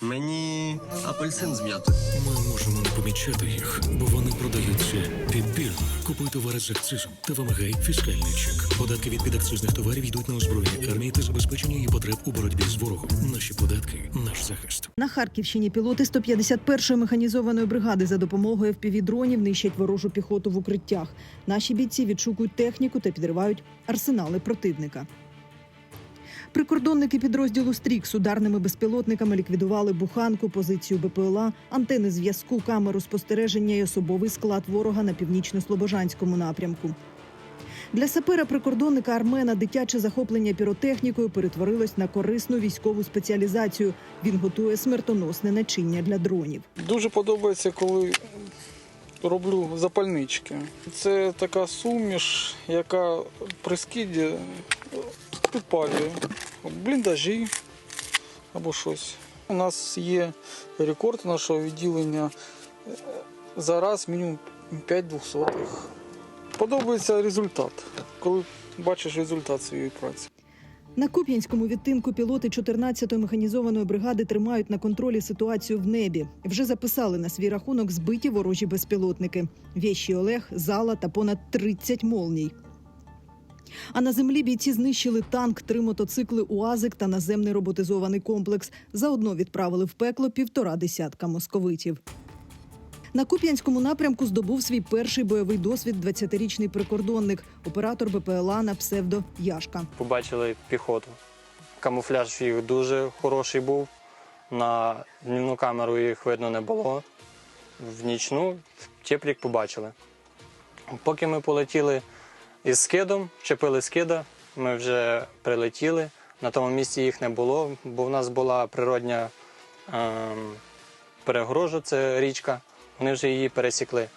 Мені апельсин з м'ятою. Ми можемо не помічати їх, бо вони продаються підбірно. Купуй товари з акцизом та вимагай фіскальний чек. Податки від підакцизних товарів йдуть на озброєння армії та забезпечення її потреб у боротьбі з ворогом. Наші податки наш захист. На Харківщині пілоти 151-ї механізованої бригади за допомогою FPV-дронів нищать ворожу піхоту в укриттях. Наші бійці відшукують техніку та підривають арсенали противника. Прикордонники підрозділу Стрікс ударними безпілотниками ліквідували буханку, позицію БПЛА, антени зв'язку, камеру спостереження і особовий склад ворога на північно-слобожанському напрямку. Для сапера-прикордонника Армена дитяче захоплення піротехнікою перетворилось на корисну військову спеціалізацію. Він готує смертоносне начиння для дронів. Дуже подобається, коли роблю запальнички. Це така суміш, яка при скиді підпалює бліндажі або щось. У нас є рекорд нашого відділення е, за раз мінімум 5 двохсотих. Подобається результат, коли бачиш результат своєї праці. На Куп'янському відтинку пілоти 14-ї механізованої бригади тримають на контролі ситуацію в небі. Вже записали на свій рахунок збиті ворожі безпілотники. Вєщі Олег, зала та понад 30 молній. А на землі бійці знищили танк, три мотоцикли УАЗик та наземний роботизований комплекс. Заодно відправили в пекло півтора десятка московитів. На Куп'янському напрямку здобув свій перший бойовий досвід 20-річний прикордонник, оператор БПЛА на псевдо Яшка. побачили піхоту. Камуфляж їх дуже хороший був. На днівну камеру їх видно не було. В нічну теплік побачили. Поки ми полетіли із скидом, вчепили скида, ми вже прилетіли. На тому місці їх не було, бо в нас була природня ем, перегорожа, це річка. Вони вже її пересікли.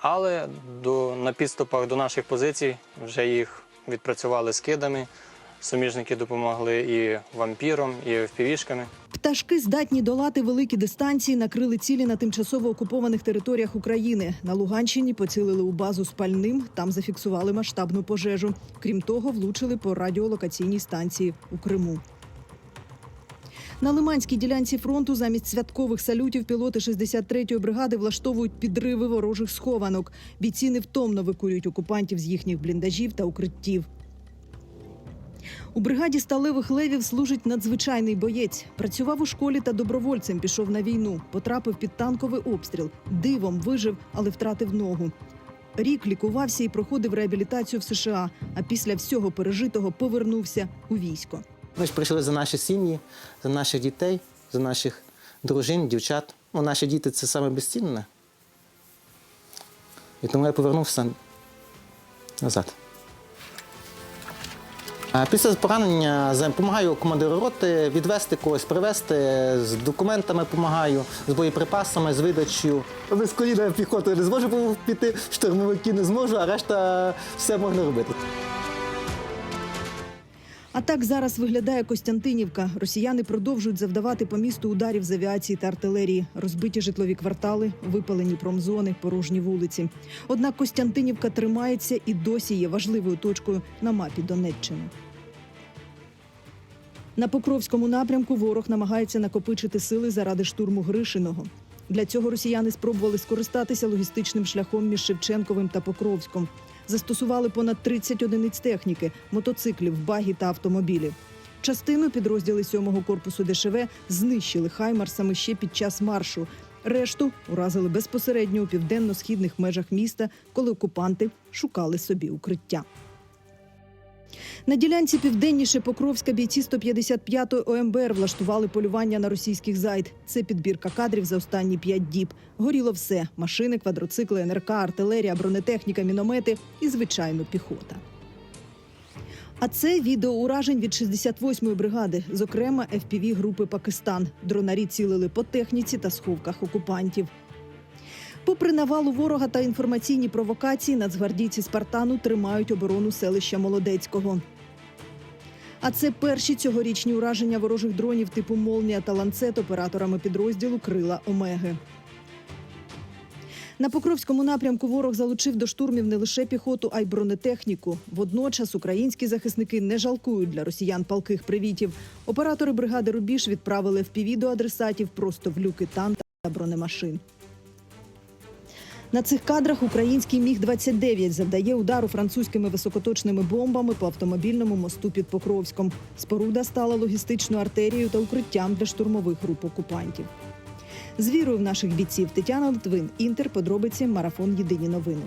Але до, на підступах до наших позицій вже їх відпрацювали скидами. Суміжники допомогли і вампіром, і впівішками. Пташки здатні долати великі дистанції, накрили цілі на тимчасово окупованих територіях України. На Луганщині поцілили у базу спальним, там зафіксували масштабну пожежу. Крім того, влучили по радіолокаційній станції у Криму. На Лиманській ділянці фронту замість святкових салютів пілоти 63-ї бригади влаштовують підриви ворожих схованок. Бійці невтомно викурюють окупантів з їхніх бліндажів та укриттів. У бригаді сталевих левів служить надзвичайний боєць. Працював у школі та добровольцем пішов на війну. Потрапив під танковий обстріл. Дивом вижив, але втратив ногу. Рік лікувався і проходив реабілітацію в США. А після всього пережитого повернувся у військо. Ми ж прийшли за наші сім'ї, за наших дітей, за наших дружин, дівчат. Ну, наші діти це саме безцінне. І тому я повернувся назад. Після поранення допомагаю командиру роти відвести когось, привезти, з документами допомагаю, з боєприпасами, з видачею. Без коліна піхотою не зможу піти, штурмовики не зможу, а решта все можна робити. А так зараз виглядає Костянтинівка. Росіяни продовжують завдавати по місту ударів з авіації та артилерії, розбиті житлові квартали, випалені промзони, порожні вулиці. Однак Костянтинівка тримається і досі є важливою точкою на мапі Донеччини. На Покровському напрямку ворог намагається накопичити сили заради штурму Гришиного. Для цього росіяни спробували скористатися логістичним шляхом між Шевченковим та Покровськом. Застосували понад 30 одиниць техніки, мотоциклів, багі та автомобілів. Частину підрозділи 7-го корпусу ДШВ знищили хаймарсами ще під час маршу. Решту уразили безпосередньо у південно-східних межах міста, коли окупанти шукали собі укриття. На ділянці південніше Покровська бійці 155-ї ОМБР влаштували полювання на російських зайд. Це підбірка кадрів за останні п'ять діб. Горіло все: машини, квадроцикли, НРК, артилерія, бронетехніка, міномети і звичайно піхота. А це відео уражень від 68-ї бригади, зокрема fpv групи Пакистан. Дронарі цілили по техніці та сховках окупантів. Попри навалу ворога та інформаційні провокації, нацгвардійці Спартану тримають оборону селища Молодецького. А це перші цьогорічні ураження ворожих дронів типу Молнія та ланцет операторами підрозділу Крила Омеги. На Покровському напрямку ворог залучив до штурмів не лише піхоту, а й бронетехніку. Водночас українські захисники не жалкують для росіян палких привітів. Оператори бригади Рубіж відправили впіві до адресатів просто в люки танка та бронемашин. На цих кадрах український міг 29 завдає удару французькими високоточними бомбами по автомобільному мосту під Покровськом. Споруда стала логістичною артерією та укриттям для штурмових груп окупантів. З вірою в наших бійців Тетяна Литвин, Інтер, подробиці, марафон Єдині новини.